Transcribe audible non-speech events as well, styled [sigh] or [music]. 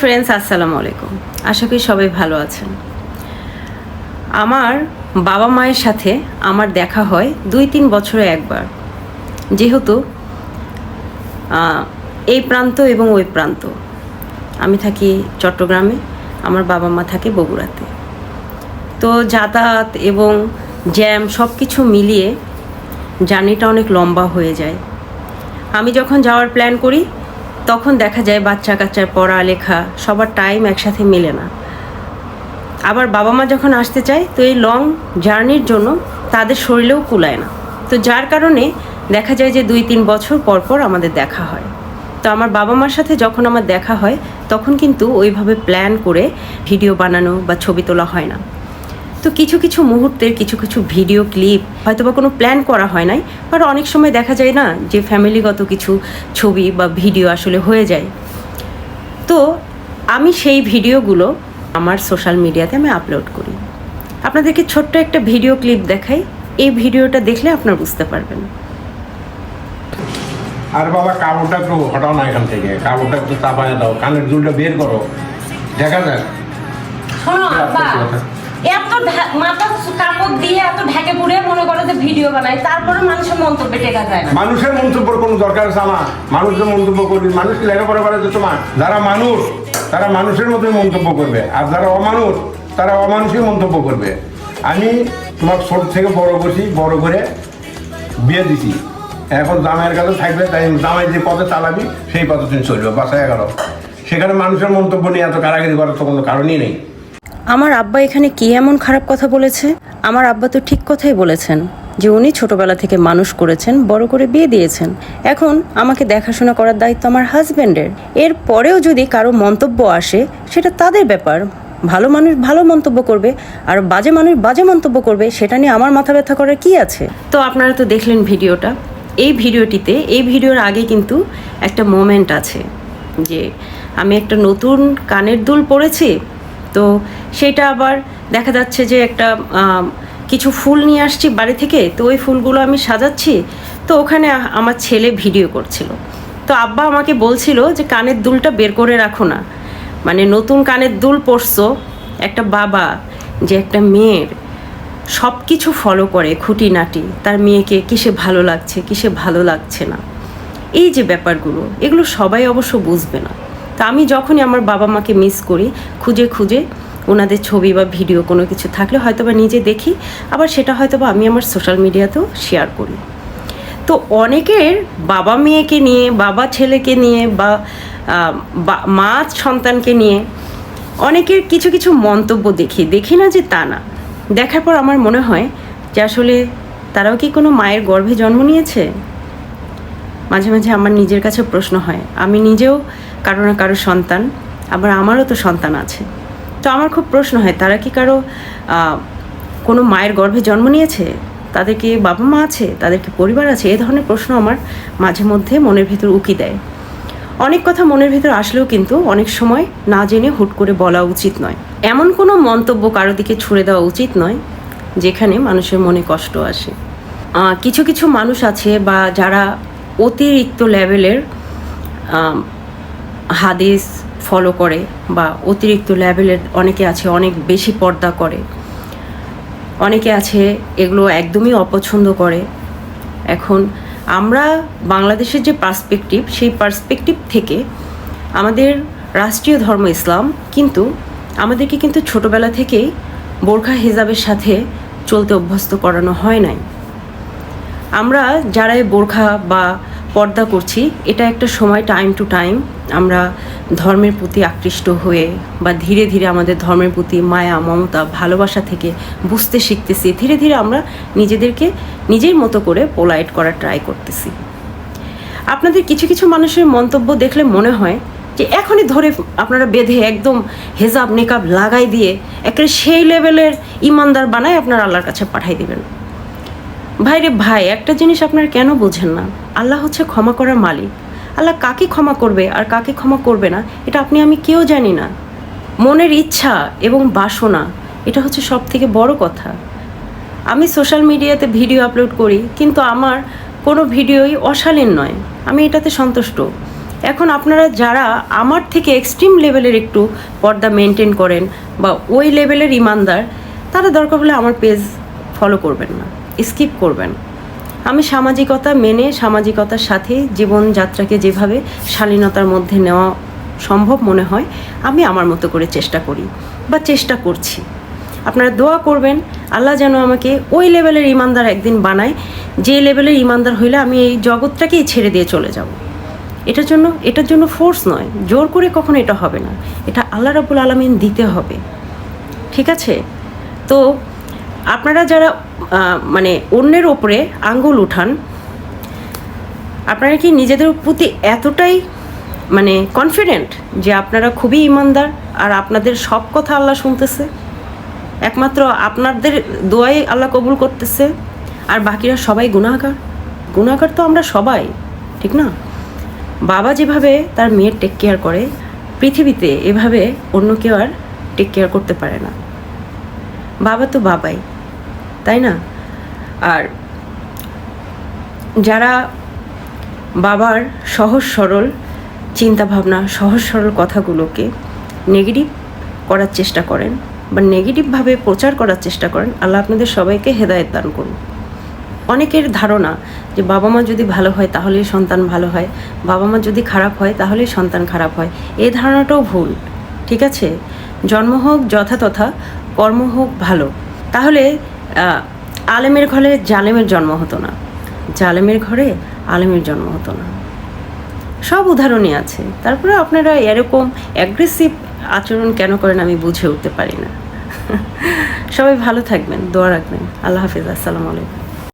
Friends আসসালামু আলাইকুম আশা করি সবাই ভালো আছেন। আমার বাবা মায়ের সাথে আমার দেখা হয় দুই তিন বছরে একবার। যেহেতু এই প্রান্ত এবং ওই প্রান্ত। আমি থাকি চট্টগ্রামে, আমার বাবা মা থাকে বগুড়াতে। তো যাতায়াত এবং জ্যাম সব কিছু মিলিয়ে জার্নিটা অনেক লম্বা হয়ে যায়। আমি যখন যাওয়ার প্ল্যান করি তখন দেখা যায় বাচ্চা কাচ্চার পড়ালেখা সবার টাইম একসাথে মেলে না। আবার বাবা মা যখন আসতে চায়, তো এই লং জার্নির জন্য তাদের শরীরেও কুলায় না। তো যার কারণে দেখা যায় যে দুই তিন বছর পর পর আমাদের দেখা হয়। তো আমার বাবা মার সাথে যখন আমার দেখা হয়, তখন কিন্তু ওইভাবে প্ল্যান করে ভিডিও বানানো বা ছবি তোলা হয় না। তো কিছু কিছু মুহূর্তের কিছু কিছু ভিডিও ক্লিপ হয়তো বা কোনো প্ল্যান করা হয় নাই বাট অনেক সময় দেখা যায় না যে ফ্যামিলিগত কিছু ছবি বা ভিডিও আসলে হয়ে যায়। তো আমি সেই ভিডিওগুলো আমার সোশ্যাল মিডিয়াতে আমি আপলোড করি। আপনাদেরকে ছোট্ট একটা ভিডিও ক্লিপ দেখাই এই ভিডিওটা দেখলে আপনারা বুঝতে পারবেন। আর বাবা কাপড়টা একটু হটাও না এখান থেকে কাপড়টা একটু চাপায় দাও কানের দুলটা বের করো। দেখা যাক। শোনো এত মাথা কাপড় দিয়ে এত ঢাকে পুড়ে মনে করো যে ভিডিও বানাই তারপরে মানুষের মন্তব্য টেকা যায় না। মানুষের মন্তব্যের কোনো দরকার আছে আমার? মানুষ যে মন্তব্য করবে, মানুষ লেখাপড়া করে তো তোমার? যারা মানুষ, তারা মানুষের মতোই মন্তব্য করবে। আর যারা অমানুষ, তারা অমানুষই মন্তব্য করবে। আমি তোমার ছোট থেকে বড় করছি, বড় করে বিয়ে দিছি। এখন জামাইয়ের কাছে থাকবে তাই জামাই যে পথে চালাবি, সেই পথে তুমি চলবে, বাসায় গেল। সেখানে মানুষের মন্তব্য নিয়ে এত কারাগারি করার তো কোনো কারণই নেই। আমার আব্বা এখানে কি এমন খারাপ কথা বলেছে? আমার আব্বা তো ঠিক কথাই বলেছেন, যে উনি ছোটবেলা থেকে মানুষ করেছেন, বড় করে বিয়ে দিয়েছেন। এখন আমাকে দেখাশোনা করার দায়িত্ব আমার হাজবেন্ডের। এর পরেও যদি কারও মন্তব্য আসে, সেটা তাদের ব্যাপার। ভালো মানুষ ভালো মন্তব্য করবে, আর বাজে মানুষ বাজে মন্তব্য করবে, সেটা নিয়ে আমার মাথা ব্যথা করার কি আছে? তো আপনারা তো দেখলেন ভিডিওটা। এই ভিডিওটিতে, এই ভিডিওর আগে কিন্তু একটা মোমেন্ট আছে, যে আমি একটা নতুন কানের দুল পরেছি তো সেটা আবার দেখা যাচ্ছে যে একটা কিছু ফুল নিয়ে আসছি বাড়ি থেকে, তো ওই ফুলগুলো আমি সাজাচ্ছি। তো ওখানে আমার ছেলে ভিডিও করছিল। তো আব্বা আমাকে বলছিল যে কানের দুলটা বের করে রাখো না। মানে নতুন কানের দুল পরছো, একটা বাবা যে একটা মেয়ের সব কিছু ফলো করে খুঁটিনাটি, তার মেয়েকে কিসে ভালো লাগছে, কিসে ভালো লাগছে না। এই যে ব্যাপারগুলো, এগুলো সবাই অবশ্য বুঝবে না। তা আমি যখনই আমার বাবা মাকে মিস করি, খুঁজে খুঁজে ওনাদের ছবি বা ভিডিও কোনো কিছু থাকলে হয়তো বা নিজে দেখি, আবার সেটা হয়তো বা আমি আমার সোশ্যাল মিডিয়াতেও শেয়ার করি। তো অনেকের বাবা মেয়েকে নিয়ে, বাবা ছেলেকে নিয়ে বা, মা সন্তানকে নিয়ে অনেকের কিছু কিছু মন্তব্য দেখি দেখি না যে তা না। দেখার পর আমার মনে হয় যে আসলে তারাও কি কোনো মায়ের গর্ভে জন্ম নিয়েছে? মাঝে মাঝে আমার নিজের কাছে প্রশ্ন হয়, আমি নিজেও কারও না কারও সন্তান, আবার আমারও তো সন্তান আছে। তো আমার খুব প্রশ্ন হয়, তারা কি কারও কোনো মায়ের গর্ভে জন্ম নিয়েছে? তাদের কি বাবা মা আছে? তাদের কি পরিবার আছে? এ ধরনের প্রশ্ন আমার মাঝে মধ্যে মনের ভিতর উকি দেয়। অনেক কথা মনের ভিতর আসলেও কিন্তু অনেক সময় না জেনে হুট করে বলা উচিত নয়। এমন কোনো মন্তব্য কারও দিকে ছুড়ে দেওয়া উচিত নয়, যেখানে মানুষের মনে কষ্ট আসে। কিছু কিছু মানুষ আছে বা যারা অতিরিক্ত লেভেলের হাদিস ফলো করে বা অতিরিক্ত লেভেলের অনেকে আছে, অনেক বেশি পর্দা করে। অনেকে আছে এগুলো একদমই অপছন্দ করে। এখন আমরা বাংলাদেশের যে পার্সপেক্টিভ সেই পার্সপেক্টিভ থেকে আমাদের রাষ্ট্রীয় ধর্ম ইসলাম কিন্তু আমাদেরকে কিন্তু ছোটবেলা থেকেই বোরখা হিজাবের সাথে চলতে অভ্যস্ত করানো হয় নাই। আমরা যারা এই বোরখা বা পর্দা করছি, এটা একটা সময় টাইম টু টাইম আমরা ধর্মের প্রতি আকৃষ্ট হয়ে বা ধীরে ধীরে আমাদের ধর্মের প্রতি মায়া, মমতা, ভালোবাসা থেকে বুঝতে শিখতেছি, ধীরে ধীরে আমরা নিজেদেরকে নিজের মতো করে পোলাইট করার ট্রাই করতেছি। আপনাদের কিছু কিছু মানুষের মন্তব্য দেখলে মনে হয় যে এখনই ধরে আপনারা বেঁধে একদম হেজাব, নেকাব লাগাই দিয়ে একটা সেই লেভেলের ইমানদার বানায় আপনারা আল্লাহর কাছে পাঠাই দিবেন। ভাই রে ভাই, একটা জিনিস আপনারা কেন বোঝেন না? আল্লাহ হচ্ছে ক্ষমা করার মালিক। আল্লাহ কাকে ক্ষমা করবে আর কাকে ক্ষমা করবে না, এটা আপনি, আমি কেউ জানি না। মনের ইচ্ছা এবং বাসনা, এটা হচ্ছে সব থেকে বড় কথা। আমি সোশ্যাল মিডিয়াতে ভিডিও আপলোড করি, কিন্তু আমার কোনো ভিডিওই অশালীন নয়। আমি এটাতে সন্তুষ্ট। এখন আপনারা যারা আমার থেকে এক্সট্রিম লেভেলের একটু পর্দা মেনটেন করেন বা ওই লেভেলের ইমানদার, তারা দরকার হলে আমার পেজ ফলো করবেন না। স্কিপ করবেন। আমি সামাজিকতা মেনে সামাজিকতার সাথে জীবনযাত্রাকে যেভাবে শালীনতার মধ্যে নেওয়া সম্ভব মনে হয়, আমি আমার মতো করে চেষ্টা করি বা চেষ্টা করছি। আপনারা দোয়া করবেন, আল্লাহ যেন আমাকে ওই লেভেলের ইমানদার একদিন বানায়, যে লেভেলের ইমানদার হইলে আমি এই জগৎটাকেই ছেড়ে দিয়ে চলে যাব। এটার জন্য এটার জন্য ফোর্স নয়, জোর করে কখনো এটা হবে না। এটা আল্লাহ রাবুল আলমিন দিতে হবে। ঠিক আছে? তো আপনারা যারা মানে অন্যের ওপরে আঙ্গুল উঠান, আপনারা কি নিজেদের প্রতি এতটাই মানে কনফিডেন্ট যে আপনারা খুবই ইমানদার আর আপনাদের সব কথা আল্লাহ শুনতেছে? একমাত্র আপনাদের দোয়াই আল্লাহ কবুল করতেছে আর বাকিরা সবাই গুণাগার গুণাগার তো আমরা সবাই, ঠিক না? বাবা যেভাবে তার মেয়ের টেক কেয়ার করে, পৃথিবীতে এভাবে অন্য কেউ আর টেক কেয়ার করতে পারে না। বাবা তো বাবাই। তাই না? আর যারা বাবার সহজ সরল চিন্তাভাবনা, সহজ সরল কথাগুলোকে নেগেটিভ করার চেষ্টা করেন বা নেগেটিভভাবে প্রচার করার চেষ্টা করেন, আল্লাহ আপনাদের সবাইকে হেদায়েত দান করুন। অনেকের ধারণা যে বাবা মা যদি ভালো হয় তাহলেই সন্তান ভালো হয়, বাবা মা যদি খারাপ হয় তাহলেই সন্তান খারাপ হয়। এই ধারণাটাও ভুল, ঠিক আছে? জন্ম হোক যথাতথা, কর্ম হোক ভালো। তাহলে আলেমের ঘরে জালেমের জন্ম হতো না। জালেমের ঘরে আলেমের জন্ম হতো না। সব উদাহরণই আছে। তারপরে আপনারা এরকম অ্যাগ্রেসিভ আচরণ কেন করেন আমি বুঝে উঠতে পারি না। [laughs] সবাই ভালো থাকবেন, দোয়া রাখবেন। আল্লাহ হাফিজ, আসসালামু আলাইকুম।